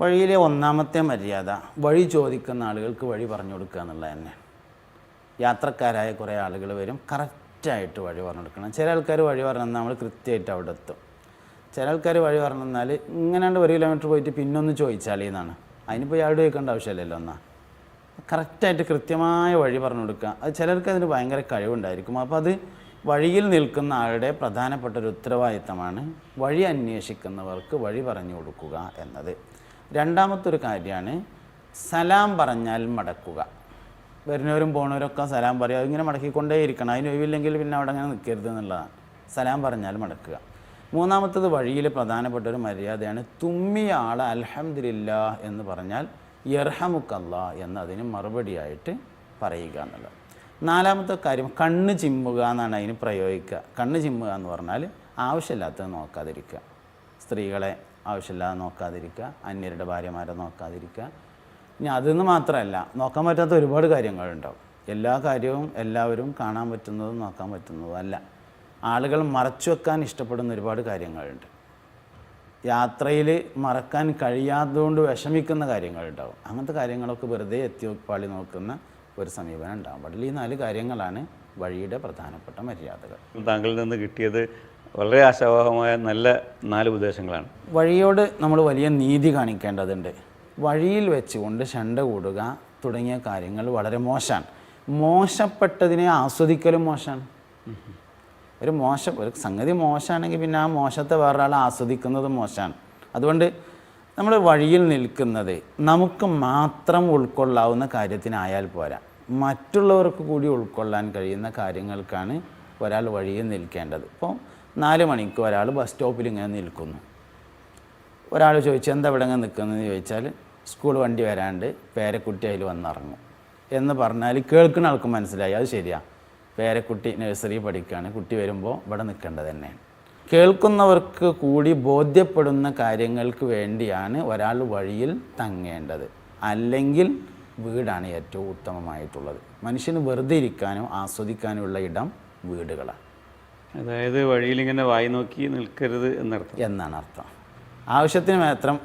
വഴിയിലെ ഒന്നാമത്തെ മര്യാദ വഴി ചോദിക്കുന്ന ആളുകൾക്ക് വഴി പറഞ്ഞു കൊടുക്കുക എന്നുള്ളത് തന്നെ. യാത്രക്കാരായ കുറേ ആളുകൾ വരും കറക്റ്റായിട്ട് വഴി പറഞ്ഞു കൊടുക്കണം. ചില ആൾക്കാർ വഴി പറഞ്ഞു നമ്മൾ കൃത്യമായിട്ട് അവിടെ എത്തും. ചില ആൾക്കാർ വഴി പറഞ്ഞു തന്നാൽ ഇങ്ങനെയാണ്ട് ഒരു കിലോമീറ്റർ പോയിട്ട് പിന്നൊന്ന് ചോദിച്ചാലേ എന്നാണ്. അതിനിപ്പോൾ ഇയാളുടെ ചോദിക്കേണ്ട ആവശ്യമില്ലല്ലോ എന്നാ. കറക്റ്റായിട്ട് കൃത്യമായ വഴി പറഞ്ഞു കൊടുക്കുക. അത് ചിലർക്ക് അതിന് ഭയങ്കര കഴിവുണ്ടായിരിക്കും. അപ്പോൾ അത് വഴിയിൽ നിൽക്കുന്ന ആളുടെ പ്രധാനപ്പെട്ട ഒരു ഉത്തരവാദിത്തമാണ് വഴി അന്വേഷിക്കുന്നവർക്ക് വഴി പറഞ്ഞു കൊടുക്കുക എന്നത്. രണ്ടാമത്തെ ഒരു കാര്യമാണ് സലാം പറഞ്ഞാൽ മടക്കുക. വരുന്നവരും പോണവരൊക്കെ സലാം പറയുക അതിങ്ങനെ മടക്കിക്കൊണ്ടേയിരിക്കണം അതിന് ഒഴിവില്ലെങ്കിൽ പിന്നെ അവിടെ അങ്ങനെ നിൽക്കരുത് എന്നുള്ളതാണ്. സലാം പറഞ്ഞാൽ മടക്കുക. മൂന്നാമത്തത് വഴിയിൽ പ്രധാനപ്പെട്ട ഒരു മര്യാദയാണ് തുമ്മിയ ആൾ അലഹമില്ല എന്ന് പറഞ്ഞാൽ യർഹമുക്കല്ല എന്ന് അതിന് മറുപടിയായിട്ട് പറയുക എന്നുള്ളത്. നാലാമത്തെ കാര്യം കണ്ണ് ചിമ്മുക എന്നാണ് അതിന് പ്രയോഗിക്കുക. കണ്ണ് ചിമ്മുക എന്ന് പറഞ്ഞാൽ ആവശ്യമില്ലാത്തത് നോക്കാതിരിക്കുക. സ്ത്രീകളെ ആവശ്യമില്ലാതെ നോക്കാതിരിക്കുക അന്യരുടെ ഭാര്യമാരെ നോക്കാതിരിക്കുക. ഇനി അതെന്ന് മാത്രമല്ല നോക്കാൻ പറ്റാത്ത ഒരുപാട് കാര്യങ്ങളുണ്ടാവും. എല്ലാ കാര്യവും എല്ലാവരും കാണാൻ പറ്റുന്നതും നോക്കാൻ പറ്റുന്നതും അല്ല. ആളുകൾ മറച്ചു വെക്കാൻ ഇഷ്ടപ്പെടുന്ന ഒരുപാട് കാര്യങ്ങളുണ്ട്. യാത്രയിൽ മറക്കാൻ കഴിയാത്തതുകൊണ്ട് വിഷമിക്കുന്ന കാര്യങ്ങളുണ്ടാവും. അങ്ങനത്തെ കാര്യങ്ങളൊക്കെ വെറുതെ എത്തി പാളി നോക്കുന്ന ഒരു സമീപനം ഉണ്ടാവും പാടില്ല. ഈ നാല് കാര്യങ്ങളാണ് വഴിയുടെ പ്രധാനപ്പെട്ട മര്യാദകൾ. താങ്കളിൽ നിന്ന് കിട്ടിയത് വളരെ ആശാവഹമായ നല്ല നാല് ഉപദേശങ്ങളാണ്. വഴിയോട് നമ്മൾ വലിയ നീതി കാണിക്കേണ്ടതുണ്ട്. വഴിയിൽ വെച്ചുകൊണ്ട് ശണ്ട കൂടുക തുടങ്ങിയ കാര്യങ്ങൾ വളരെ മോശമാണ്. മോശപ്പെട്ടതിനെ ആസ്വദിക്കലും മോശമാണ്. ഒരു മോശം ഒരു സംഗതി മോശമാണെങ്കിൽ പിന്നെ ആ മോശത്തെ വേറൊരാൾ ആസ്വദിക്കുന്നത് മോശമാണ്. അതുകൊണ്ട് നമ്മൾ വഴിയിൽ നിൽക്കുന്നത് നമുക്ക് മാത്രം ഉൾക്കൊള്ളാവുന്ന കാര്യത്തിനായാൽ പോരാ. മറ്റുള്ളവർക്ക് കൂടി ഉൾക്കൊള്ളാൻ കഴിയുന്ന കാര്യങ്ങൾക്കാണ് ഒരാൾ വഴിയിൽ നിൽക്കേണ്ടത്. ഇപ്പോൾ നാല് മണിക്ക് ഒരാൾ ബസ് സ്റ്റോപ്പിൽ ഇങ്ങനെ നിൽക്കുന്നു. ഒരാൾ ചോദിച്ചു എന്താ ഇവിടെ ഇങ്ങനെ നിൽക്കുന്നതെന്ന് ചോദിച്ചാൽ സ്കൂൾ വണ്ടി വരാണ്ട് പേരക്കുട്ടി അതിൽ വന്നിറങ്ങും. എന്ന് പറഞ്ഞാൽ കേൾക്കുന്ന ആൾക്ക് മനസ്സിലായി. അത് ശരിയാണ് പേരക്കുട്ടി നഴ്സറി പഠിക്കുകയാണ്. കുട്ടി വരുമ്പോൾ ഇവിടെ നിൽക്കേണ്ടത് തന്നെയാണ്. കേൾക്കുന്നവർക്ക് കൂടി ബോധ്യപ്പെടുന്ന കാര്യങ്ങൾക്ക് വേണ്ടിയാണ് ഒരാൾ വഴിയിൽ തങ്ങേണ്ടത്. അല്ലെങ്കിൽ വീടാണ് ഏറ്റവും ഉത്തമമായിട്ടുള്ളത്. മനുഷ്യന് വെറുതെ ഇരിക്കാനും ആസ്വദിക്കാനുമുള്ള ഇടം വീടുകളാണ്. അതായത് വഴിയിൽ ഇങ്ങനെ വായി നോക്കി നിൽക്കരുത് എന്നർത്ഥം. എന്നാണ് അർത്ഥം. ആവശ്യത്തിന് മാത്രം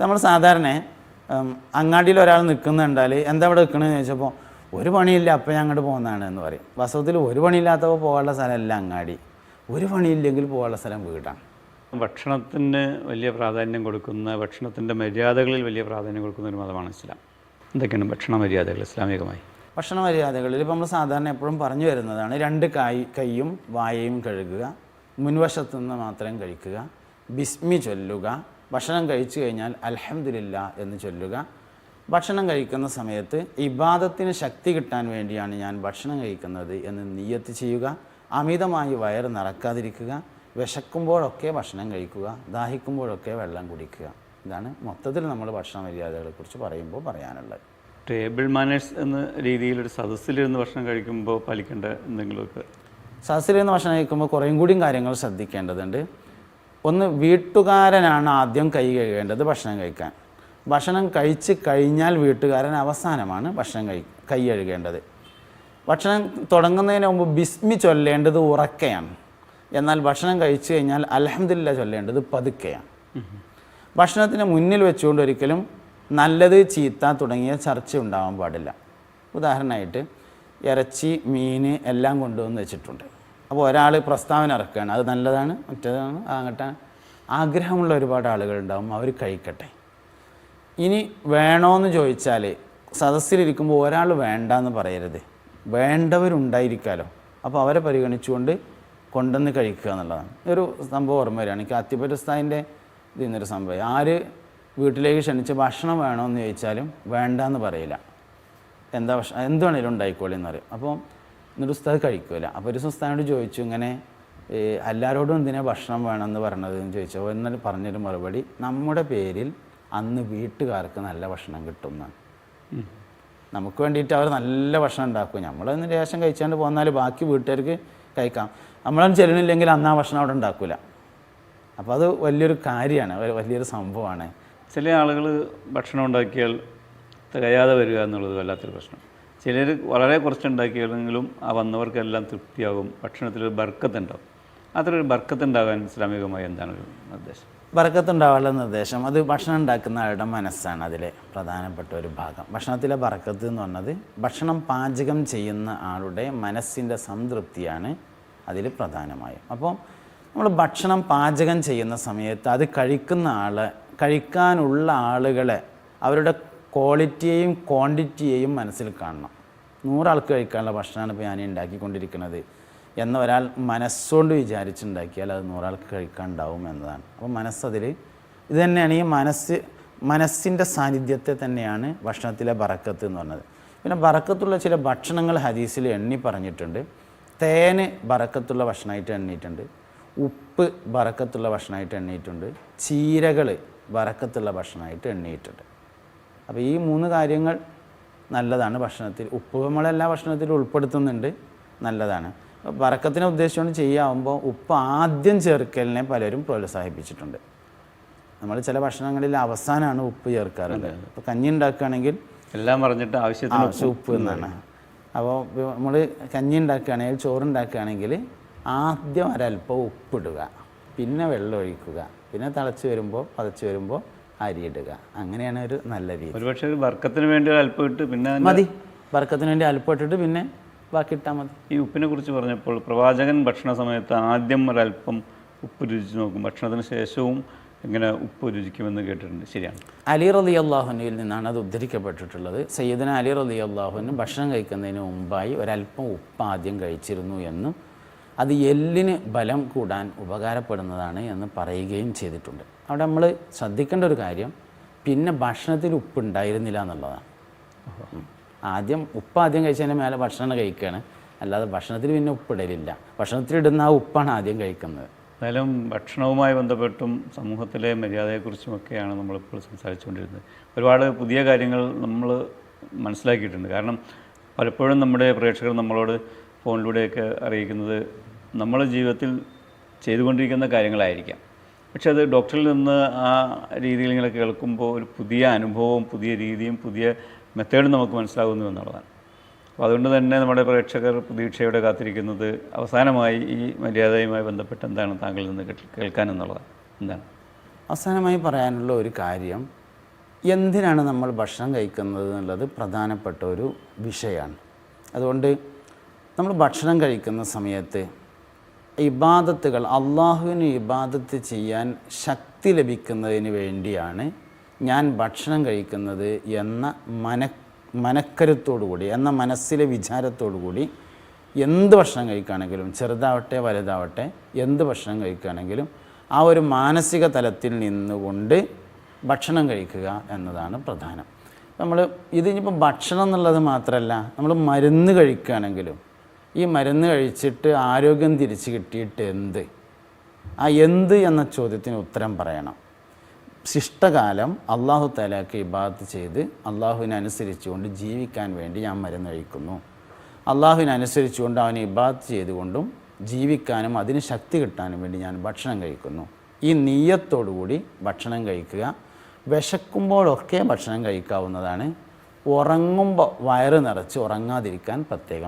നമ്മൾ സാധാരണ അങ്ങാടിയിൽ ഒരാൾ നിൽക്കുന്നുണ്ടാൽ എന്താ ഇവിടെ നിൽക്കണമെന്ന് ചോദിച്ചപ്പോൾ ഒരു പണിയില്ല അപ്പം ഞാൻ അങ്ങോട്ട് പോകുന്നതാണ് എന്ന് പറയും. വാസ്തവത്തിൽ ഒരു പണിയില്ലാത്തപ്പോൾ പോകാനുള്ള സ്ഥലമല്ല അങ്ങാടി. ഒരു പണിയില്ലെങ്കിൽ പോകാനുള്ള സ്ഥലം വീടാണ്. ഭക്ഷണത്തിന് വലിയ പ്രാധാന്യം കൊടുക്കുന്ന ഭക്ഷണത്തിന്റെ മര്യാദകളിൽ വലിയ പ്രാധാന്യം കൊടുക്കുന്ന ഒരു മതമാണ് ഇസ്ലാം. എന്തൊക്കെയാണ് ഭക്ഷണ മര്യാദകൾ ഇസ്ലാമികമായി? ഭക്ഷണ മര്യാദകളിൽ ഇപ്പോൾ നമ്മൾ സാധാരണ എപ്പോഴും പറഞ്ഞു വരുന്നതാണ് രണ്ട് കായ് കൈയും വായയും കഴുകുക മുൻവശത്തു നിന്ന് മാത്രം കഴിക്കുക ബിസ്മി ചൊല്ലുക ഭക്ഷണം കഴിച്ചു കഴിഞ്ഞാൽ അലഹമില്ല എന്ന് ചൊല്ലുക. ഭക്ഷണം കഴിക്കുന്ന സമയത്ത് ഇബാദത്തിന് ശക്തി കിട്ടാൻ വേണ്ടിയാണ് ഞാൻ ഭക്ഷണം കഴിക്കുന്നത് എന്ന് നീയത്ത് ചെയ്യുക. അമിതമായി വയറ് നിറക്കാതിരിക്കുക. വിശക്കുമ്പോഴൊക്കെ ഭക്ഷണം കഴിക്കുക. ദാഹിക്കുമ്പോഴൊക്കെ വെള്ളം കുടിക്കുക. ഇതാണ് മൊത്തത്തിൽ നമ്മൾ ഭക്ഷണ മര്യാദകളെക്കുറിച്ച് പറയുമ്പോൾ പറയാനുള്ളത്. ടേബിൾ മാനേഴ്സ് എന്ന രീതിയിൽ ഒരു സദസ്സിലിരുന്ന് ഭക്ഷണം കഴിക്കുമ്പോൾ പാലിക്കേണ്ട എന്തെങ്കിലുമൊക്കെ? സദസ്സിലിരുന്ന് ഭക്ഷണം കഴിക്കുമ്പോൾ കുറേയും കൂടിയും കാര്യങ്ങൾ ശ്രദ്ധിക്കേണ്ടതുണ്ട്. ഒന്ന് വീട്ടുകാരനാണ് ആദ്യം കൈ കഴുകേണ്ടത് ഭക്ഷണം കഴിക്കാൻ. ഭക്ഷണം കഴിച്ച് കഴിഞ്ഞാൽ വീട്ടുകാരൻ അവസാനമാണ് ഭക്ഷണം കഴി കൈ കഴുകേണ്ടത്. ഭക്ഷണം തുടങ്ങുന്നതിന് മുമ്പ് ബിസ്മി ചൊല്ലേണ്ടത് ഉറക്കയാണ്. എന്നാൽ ഭക്ഷണം കഴിച്ചു കഴിഞ്ഞാൽ അലഹമില്ല ചൊല്ലേണ്ടത് പതുക്കെയാണ്. ഭക്ഷണത്തിന് മുന്നിൽ വെച്ചുകൊണ്ട് ഒരിക്കലും നല്ലത് ചീത്ത തുടങ്ങിയ ചർച്ച ഉണ്ടാവാൻ പാടില്ല. ഉദാഹരണമായിട്ട് ഇറച്ചി മീൻ എല്ലാം കൊണ്ടുവന്ന് വെച്ചിട്ടുണ്ട്. അപ്പോൾ ഒരാൾ പ്രസ്താവന ഇറക്കുകയാണ്. അത് നല്ലതാണ് മറ്റേതാണ് അങ്ങോട്ടാണ് ആഗ്രഹമുള്ള ഒരുപാട് ആളുകളുണ്ടാവും അവർ കഴിക്കട്ടെ. ഇനി വേണോന്ന് ചോദിച്ചാൽ സദസ്സിലിരിക്കുമ്പോൾ ഒരാൾ വേണ്ടാന്ന് പറയരുത്. വേണ്ടവരുണ്ടായിരിക്കാമല്ലോ അപ്പോൾ അവരെ പരിഗണിച്ചുകൊണ്ട് കൊണ്ടുവന്ന് കഴിക്കുക എന്നുള്ളതാണ്. ഒരു സംഭവം ഓർമ്മ വരികയാണ്. എനിക്ക് അത്തിപ്പറ്റുസ്താദിന്റെ ഇതിൽ നിന്നൊരു സംഭവം. ആര് വീട്ടിലേക്ക് ക്ഷണിച്ച് ഭക്ഷണം വേണമെന്ന് ചോദിച്ചാലും വേണ്ട എന്ന് പറയില്ല. എന്താ ഭക്ഷണം എന്ത് വേണേലും ഉണ്ടായിക്കോളി എന്ന് പറയും. അപ്പോൾ എന്നിട്ട് ഉസ്താദ് കഴിക്കില്ല അപ്പോൾ ഒരു സംസ്ഥാനോട് ഉസ്താദിനോട് ചോദിച്ചു ഇങ്ങനെ എല്ലാവരോടും എന്തിനാ ഭക്ഷണം വേണമെന്ന് പറഞ്ഞത്? എന്ന് ചോദിച്ചപ്പോൾ എന്നാൽ പറഞ്ഞൊരു മറുപടി നമ്മുടെ പേരിൽ അന്ന് വീട്ടുകാർക്ക് നല്ല ഭക്ഷണം കിട്ടും നമുക്ക് വേണ്ടിയിട്ട് അവർ നല്ല ഭക്ഷണം ഉണ്ടാക്കും. നമ്മളൊന്ന് രേഷം കഴിച്ചാണ്ട് പോന്നാൽ ബാക്കി വീട്ടുകാർക്ക് കഴിക്കാം. നമ്മളൊന്നും ചെല്ലണില്ലെങ്കിൽ അന്ന് ആ ഭക്ഷണം അവിടെ ഉണ്ടാക്കില്ല അപ്പോൾ അത് വലിയൊരു കാര്യമാണ് വലിയൊരു സംഭവമാണ്. ചില ആളുകൾ ഭക്ഷണം ഉണ്ടാക്കിയാൽ തികയാതെ വരിക എന്നുള്ളത് വല്ലാത്തൊരു പ്രശ്നം. ചിലർ വളരെ കുറച്ചുണ്ടാക്കിയാലെങ്കിലും ആ വന്നവർക്കെല്ലാം തൃപ്തിയാകും. ഭക്ഷണത്തിൽ ഒരു ബർക്കത്ത് ഉണ്ടാവും അത്രയൊരു ബർക്കത്തുണ്ടാകാൻ ഇസ്ലാമികമായി എന്താണ് ഒരു നിർദ്ദേശം? ബറക്കത്തുണ്ടാവാനുള്ള നിർദ്ദേശം. അത് ഭക്ഷണം ഉണ്ടാക്കുന്ന ആളുടെ മനസ്സാണ് അതിലെ പ്രധാനപ്പെട്ട ഒരു ഭാഗം. ഭക്ഷണത്തിലെ ബർക്കത്ത് എന്ന് പറഞ്ഞത് ഭക്ഷണം പാചകം ചെയ്യുന്ന ആളുടെ മനസ്സിന്റെ സംതൃപ്തിയാണ് അതിൽ പ്രധാനമായും. അപ്പോൾ നമ്മൾ ഭക്ഷണം പാചകം ചെയ്യുന്ന സമയത്ത് അത് കഴിക്കുന്ന ആൾ കഴിക്കാനുള്ള ആളുകളെ അവരുടെ ക്വാളിറ്റിയെയും ക്വാണ്ടിറ്റിയെയും മനസ്സിൽ കാണണം. നൂറാൾക്ക് കഴിക്കാനുള്ള ഭക്ഷണമാണ് ഇപ്പോൾ ഞാൻ ഉണ്ടാക്കിക്കൊണ്ടിരിക്കുന്നത് എന്ന ഒരാൾ മനസ്സുകൊണ്ട് വിചാരിച്ചുണ്ടാക്കിയാൽ അത് നൂറാൾക്ക് കഴിക്കാനുണ്ടാവും എന്നതാണ്. അപ്പോൾ മനസ്സതിൽ ഇത് തന്നെയാണ് ഈ മനസ്സ് മനസ്സിന്റെ സാന്നിധ്യത്തെ തന്നെയാണ് ഭക്ഷണത്തിലെ ബറക്കത്ത് എന്ന് പറഞ്ഞത്. പിന്നെ ബറക്കത്തുള്ള ചില ഭക്ഷണങ്ങൾ ഹദീസിൽ എണ്ണി പറഞ്ഞിട്ടുണ്ട്. തേന് ബറക്കത്തുള്ള ഭക്ഷണമായിട്ട് എണ്ണിയിട്ടുണ്ട്. ഉപ്പ് ബറക്കത്തുള്ള ഭക്ഷണമായിട്ട് എണ്ണിയിട്ടുണ്ട്. ചീരകൾ ബറക്കത്തുള്ള ഭക്ഷണമായിട്ട് എണ്ണിയിട്ടുണ്ട് അപ്പോൾ ഈ മൂന്ന് കാര്യങ്ങൾ നല്ലതാണ് ഭക്ഷണത്തിൽ. ഉപ്പ് നമ്മളെല്ലാ ഭക്ഷണത്തിലും ഉൾപ്പെടുത്തുന്നുണ്ട് നല്ലതാണ്. വറക്കത്തിനെ ഉദ്ദേശിച്ചുകൊണ്ട് ചെയ്യാവുമ്പോൾ ഉപ്പ് ആദ്യം ചേർക്കലിനെ പലരും പ്രോത്സാഹിപ്പിച്ചിട്ടുണ്ട്. നമ്മൾ ചില ഭക്ഷണങ്ങളിൽ അവസാനമാണ് ഉപ്പ് ചേർക്കാറുള്ളത്. ഇപ്പോൾ കഞ്ഞി ഉണ്ടാക്കുകയാണെങ്കിൽ എല്ലാം പറഞ്ഞിട്ട് ആവശ്യത്തിന് ആവശ്യം ഉപ്പ് എന്നാണ്. അപ്പോൾ നമ്മൾ കഞ്ഞി ഉണ്ടാക്കുകയാണെങ്കിൽ ചോറുണ്ടാക്കുകയാണെങ്കിൽ ആദ്യം ഒരല്പം ഉപ്പിടുക പിന്നെ വെള്ളം ഒഴിക്കുക. പിന്നെ തിളച്ച് വരുമ്പോൾ പതച്ച് വരുമ്പോൾ അരിയിടുക അങ്ങനെയാണ് ഒരു നല്ല രീതി. ഒരുപക്ഷെ ഒരു വർക്കത്തിന് വേണ്ടി അല്പം ഇട്ട് പിന്നെ മതി. വർക്കത്തിന് വേണ്ടി അല്പം ഇട്ടിട്ട് പിന്നെ ബാക്കി ഇട്ടാൽ മതി. ഈ ഉപ്പിനെ കുറിച്ച് പറഞ്ഞപ്പോൾ പ്രവാചകൻ ഭക്ഷണ സമയത്ത് ആദ്യം ഒരല്പം ഉപ്പ് രുചിച്ച് നോക്കും. ഭക്ഷണത്തിന് ശേഷവും ഇങ്ങനെ ഉപ്പ് രുചിക്കുമെന്ന് കേട്ടിട്ടുണ്ട്. ശരിയാണ്. അലി റലി അള്ളാഹുനയിൽ നിന്നാണ് അത് ഉദ്ധരിക്കപ്പെട്ടിട്ടുള്ളത്. സയ്യിദന അലി റലി അള്ളാഹുവിന് ഭക്ഷണം കഴിക്കുന്നതിന് മുമ്പായി ഒരല്പം ഉപ്പ് ആദ്യം കഴിച്ചിരുന്നു എന്നും അത് എല്ലിന് ബലം കൂടാൻ ഉപകാരപ്പെടുന്നതാണ് എന്ന് പറയുകയും ചെയ്തിട്ടുണ്ട്. അവിടെ നമ്മൾ ശ്രദ്ധിക്കേണ്ട ഒരു കാര്യം പിന്നെ ഭക്ഷണത്തിൽ ഉപ്പ് ഉണ്ടായിരുന്നില്ല എന്നുള്ളതാണ്. ആദ്യം ഉപ്പ് ആദ്യം കഴിച്ചതിന് മേലെ ഭക്ഷണം കഴിക്കുകയാണ് അല്ലാതെ ഭക്ഷണത്തിൽ പിന്നെ ഉപ്പിടലില്ല ഭക്ഷണത്തിൽ ഇടുന്ന ആ ഉപ്പാണ് ആദ്യം കഴിക്കുന്നത്. എന്തായാലും ഭക്ഷണവുമായി ബന്ധപ്പെട്ടും സമൂഹത്തിലെ മര്യാദയെക്കുറിച്ചുമൊക്കെയാണ് നമ്മളിപ്പോൾ സംസാരിച്ചുകൊണ്ടിരുന്നത്. ഒരുപാട് പുതിയ കാര്യങ്ങൾ നമ്മൾ മനസ്സിലാക്കിയിട്ടുണ്ട്. കാരണം പലപ്പോഴും നമ്മുടെ പ്രേക്ഷകർ നമ്മളോട് ഫോണിലൂടെയൊക്കെ അറിയിക്കുന്നത് നമ്മളെ ജീവിതത്തിൽ ചെയ്തുകൊണ്ടിരിക്കുന്ന കാര്യങ്ങളായിരിക്കാം. പക്ഷെ അത് ഡോക്ടറിൽ നിന്ന് ആ രീതിയിൽ ഇങ്ങനെ കേൾക്കുമ്പോൾ ഒരു പുതിയ അനുഭവവും പുതിയ രീതിയും പുതിയ മെത്തേഡും നമുക്ക് മനസ്സിലാകുന്നു എന്നുള്ളതാണ്. അപ്പോൾ അതുകൊണ്ട് തന്നെ നമ്മുടെ പ്രേക്ഷകർ പ്രതീക്ഷയോടെ കാത്തിരിക്കുന്നത് അവസാനമായി ഈ മര്യാദയുമായി ബന്ധപ്പെട്ട് എന്താണ് താങ്കളിൽ നിന്ന് കേൾക്കാൻ എന്നുള്ളതാണ്. എന്താണ്? അവസാനമായി പറയാനുള്ള ഒരു കാര്യം എന്തിനാണ് നമ്മൾ ഭക്ഷണം കഴിക്കുന്നത് എന്നുള്ളത് പ്രധാനപ്പെട്ട ഒരു വിഷയമാണ്. അതുകൊണ്ട് നമ്മൾ ഭക്ഷണം കഴിക്കുന്ന സമയത്ത് ഇബാദത്തുകൾ അള്ളാഹുവിന് ഇബാദത്ത് ചെയ്യാൻ ശക്തി ലഭിക്കുന്നതിന് വേണ്ടിയാണ് ഞാൻ ഭക്ഷണം കഴിക്കുന്നത് എന്ന മന മനക്കരുത്തോടുകൂടി എന്ന മനസ്സിലെ വിചാരത്തോടുകൂടി എന്ത് ഭക്ഷണം കഴിക്കുകയാണെങ്കിലും ചെറുതാവട്ടെ വലുതാവട്ടെ എന്ത് ഭക്ഷണം കഴിക്കുകയാണെങ്കിലും ആ ഒരു മാനസിക തലത്തിൽ നിന്നുകൊണ്ട് ഭക്ഷണം കഴിക്കുക എന്നതാണ് പ്രധാനം. നമ്മൾ ഇത് ഭക്ഷണം എന്നുള്ളത് മാത്രമല്ല നമ്മൾ മരുന്ന് കഴിക്കുകയാണെങ്കിലും ഈ മരുന്ന് കഴിച്ചിട്ട് ആരോഗ്യം തിരിച്ചു കിട്ടിയിട്ട് എന്ത്? ആ എന്ത് എന്ന ചോദ്യത്തിന് ഉത്തരം പറയണം. ശിഷ്ടകാലം അള്ളാഹു താലാക്ക് ഇബാദത്ത് ചെയ്ത് അള്ളാഹുവിനനുസരിച്ചുകൊണ്ട് ജീവിക്കാൻ വേണ്ടി ഞാൻ മരുന്ന് കഴിക്കുന്നു. അള്ളാഹുവിനനുസരിച്ചുകൊണ്ട് അവനെ ഇബാദത്ത് ചെയ്തുകൊണ്ടും ജീവിക്കാനും അതിന് ശക്തി കിട്ടാനും വേണ്ടി ഞാൻ ഭക്ഷണം കഴിക്കുന്നു. ഈ നീയത്തോടുകൂടി ഭക്ഷണം കഴിക്കുക. വിശക്കുമ്പോഴൊക്കെ ഭക്ഷണം കഴിക്കാവുന്നതാണ്. ഉറങ്ങുമ്പോൾ വയറ് നിറച്ച് ഉറങ്ങാതിരിക്കാൻ പ്രത്യേകം